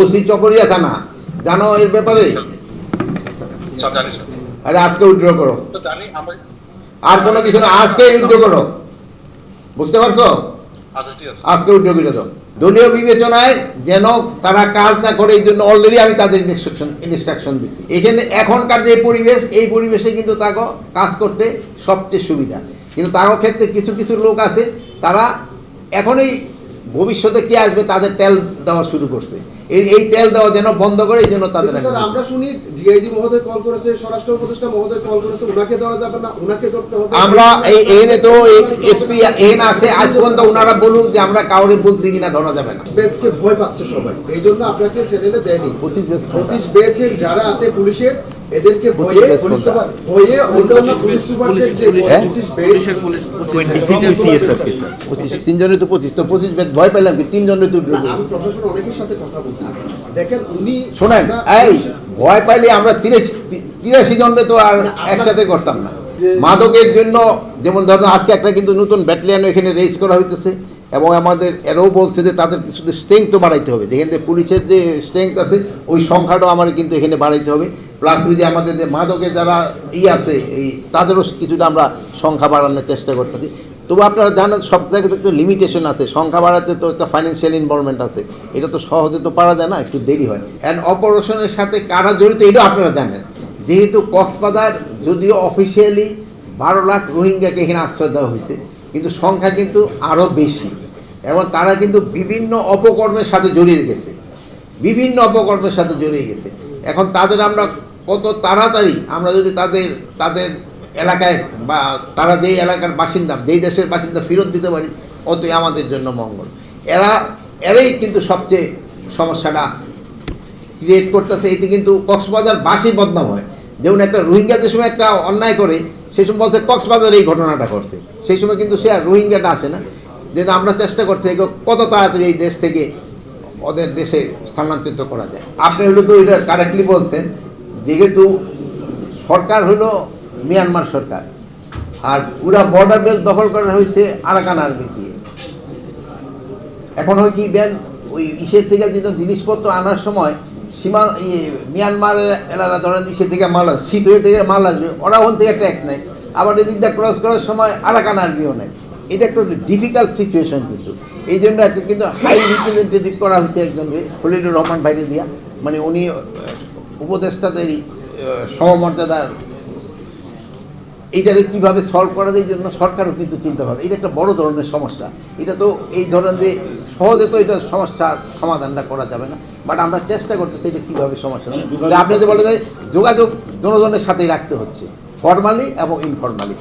OC Chakaria থানা। জানো এর ব্যাপারে? আরে আজকে উইথড্র করো। আর কোনো কিছু না আজকে উইথড্র করো। বুঝতে পারছ? আচ্ছা আজকে উইথড্র করে দাও। দলীয় বিবেচনায় যেন তারা কাজ না করে এই জন্য অলরেডি আমি তাদের ইনস্ট্রাকশন ইনস্ট্রাকশন দিছি। এখানে এখনকার যে পরিবেশ এই পরিবেশে কিন্তু তাকে কাজ করতে সবচেয়ে সুবিধা। কিন্তু তার ক্ষেত্রে কিছু কিছু লোক আছে তারা এখনই ভবিষ্যতে কে আসবে তাদের তেল দেওয়া শুরু করছে। এই এই তেল দেওয়া যেন বন্ধ করে এই জন্য তাদের আমরা শুনি ডিআইজি মহোদয় কল করেছে স্বরাষ্ট্র উপদেষ্টা মহোদয় কল করেছে ওনাকে ধরা যাবে না ওনাকে ধরতে হবে। আমরা এই এনে তো এসপি এন আছে আজ পর্যন্ত ওনারা বলুক যে আমরা কাউরে বলছি কিনা ধরা যাবে না। বেসকে ভয় পাচ্ছে সবাই। এই জন্য আপনাকে চ্যানেলে দেয়নি। পঁচিশ বেশ পঁচিশ বেসের যারা আছে পুলিশের এদেরকে পুলিশ কোনটা? অন্যান্য পুলিশ সুপারদের যে হ্যাঁ? পঁচিশ বেস তিনজনের তো পঁচিশ তো পঁচিশ বেশ ভয় পেলাম কি? তিনজনের তো প্রশাসন অনেকের সাথে কথা বলছি। দেখেন উনি শোনেন এই ভয় পাইলে আমরা তিরাশি তিরাশি জনে তো আর একসাথে করতাম না। মাদকের জন্য যেমন ধরুন আজকে একটা কিন্তু নতুন ব্যাটালিয়ান এখানে রেজ করা হইতেছে এবং আমাদের এরাও বলছে যে তাদের কিছু স্ট্রেংথ তো বাড়াইতে হবে। যেখানে পুলিশের যে স্ট্রেংথ আছে ওই সংখ্যাটাও আমার কিন্তু এখানে বাড়াইতে হবে। প্লাস ওই যে আমাদের যে মাদকে যারা ই আছে, এই তাদেরও কিছুটা আমরা সংখ্যা বাড়ানোর চেষ্টা করতেছি। তবু আপনারা জানেন, সব জায়গাতে একটু লিমিটেশন আছে। সংখ্যা বাড়াতে তো একটা ফাইন্যান্সিয়াল ইনভলভমেন্ট আছে। এটা তো সহজে তো পারা যায় না, একটু দেরি হয়। অ্যান্ড অপারেশনের সাথে কারা জড়িত, এটাও আপনারা জানেন। যেহেতু কক্সবাজার, যদিও অফিসিয়ালি বারো লাখ রোহিঙ্গাকে এখানে আশ্রয় দেওয়া হয়েছে, কিন্তু সংখ্যা কিন্তু আরও বেশি। এবং তারা কিন্তু বিভিন্ন অপকর্মের সাথে জড়িয়ে গেছে। বিভিন্ন অপকর্মের সাথে জড়িয়ে গেছে। এখন তাদের আমরা কত তাড়াতাড়ি আমরা যদি তাদের তাদের এলাকায় বা তারা যেই এলাকার বাসিন্দা, যেই দেশের বাসিন্দা ফেরত দিতে পারি অতই আমাদের জন্য মঙ্গল। এরা, এরাই কিন্তু সবচেয়ে সমস্যাটা ক্রিয়েট করতেছে। এতে কিন্তু কক্সবাজার বাসী বদনাম হয়। যেমন একটা রোহিঙ্গা যে সময় একটা অন্যায় করে সেই সময় বলতে কক্সবাজার এই ঘটনাটা করছে সেই সময় কিন্তু সে আর রোহিঙ্গাটা আসে না। যেন আমরা চেষ্টা থাকি কত তাড়াতাড়ি এই দেশ থেকে ওদের দেশে স্থানান্তরিত করা যায়। আপনি হলো তো এটা কারেক্টলি বলছেন যেহেতু সরকার হলো মিয়ানমার সরকার, আর পুরা বর্ডার বেস দখল করা হয়েছে আরাকান আর্মি দিয়ে এখন হয় কি, দেন ওই ইসের থেকে যেন জিনিসপত্র আনার সময় সীমা ইয়ে মিয়ানমার এলাকা ধরেন ইসের থেকে মাল, শীত হয়ে থেকে মাল আসবে, ওরা ওখান থেকে ট্যাক্স নেয়। আবার এদিকটা ক্রস করার সময় আরাকান আর্মিও নেয়। এটা একটা ডিফিকাল্ট সিচুয়েশন কিন্তু। এই জন্য কিন্তু হাই রিপ্রেজেন্টেটিভ করা হয়েছে একজনকে খলিলুর রহমান বাইরে দিয়া। মানে উনি আহ, সহমর্যাদার সমমর্যাদার এইটাকে কীভাবে সলভ করা যায় এই জন্য সরকারও কিন্তু চিন্তা ভাবনা এটা একটা বড় ধরনের সমস্যা। এটা তো এই ধরনের সহজে তো এটা সমস্যার সমাধানটা করা যাবে না। বাট আমরা চেষ্টা করতেছি এটা কীভাবে সমস্যা আপনাদের আপনি যে বলে যায় যোগাযোগ জনগণের সাথেই রাখতে হচ্ছে। ফর্মালি এবং ইনফর্মালি